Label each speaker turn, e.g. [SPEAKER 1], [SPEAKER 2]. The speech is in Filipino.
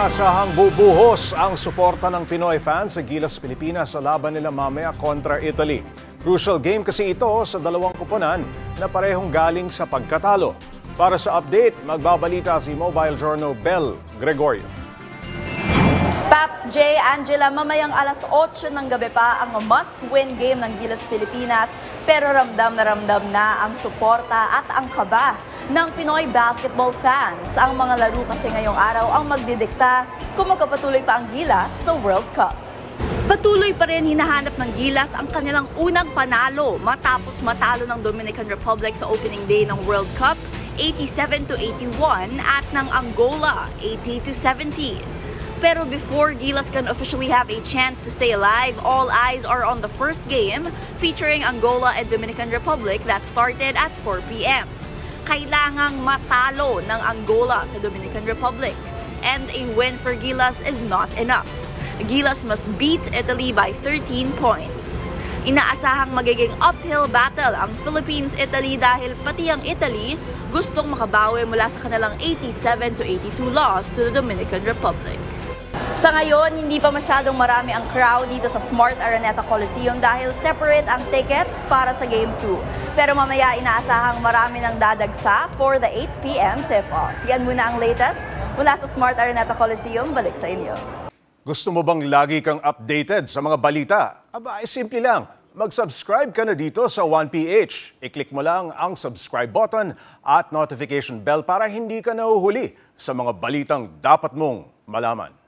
[SPEAKER 1] Inaasahang bubuhos ang suporta ng Pinoy fans sa Gilas Pilipinas sa laban nila mamaya kontra Italy. Crucial game kasi ito sa dalawang kuponan na parehong galing sa pagkatalo. Para sa update, magbabalita si Mobile Journal Bell Gregorio.
[SPEAKER 2] Paps J. Angela, mamayang alas 8 ng gabi pa ang must-win game ng Gilas Pilipinas pero ramdam na ramdam na ang suporta at ang kaba ng Pinoy basketball fans. Ang mga laro kasi ngayong araw ang magdidikta kung magkapatuloy pa ang Gilas sa World Cup. Patuloy pa rin hinahanap ng Gilas ang kanilang unang panalo matapos matalo ng Dominican Republic sa opening day ng World Cup 87 to 81 at ng Angola 80 to 70. Pero before Gilas can officially have a chance to stay alive, all eyes are on the first game featuring Angola and Dominican Republic that started at 4 p.m. Kailangang matalo ng Angola sa Dominican Republic. And a win for Gilas is not enough. Gilas must beat Italy by 13 points. Inaasahang magiging uphill battle ang Philippines-Italy dahil pati ang Italy gustong makabawi mula sa kanilang 87 to 82 loss to the Dominican Republic. Sa ngayon, hindi pa masyadong marami ang crowd dito sa Smart Araneta Coliseum dahil separate ang tickets para sa Game 2. Pero mamaya inaasahang marami nang dadagsa for the 8pm tip-off. Yan muna ang latest mula sa Smart Araneta Coliseum. Balik sa inyo.
[SPEAKER 1] Gusto mo bang lagi kang updated sa mga balita? Aba, ay simple lang. Mag-subscribe ka na dito sa 1PH. I-click mo lang ang subscribe button at notification bell para hindi ka nahuhuli sa mga balitang dapat mong malaman.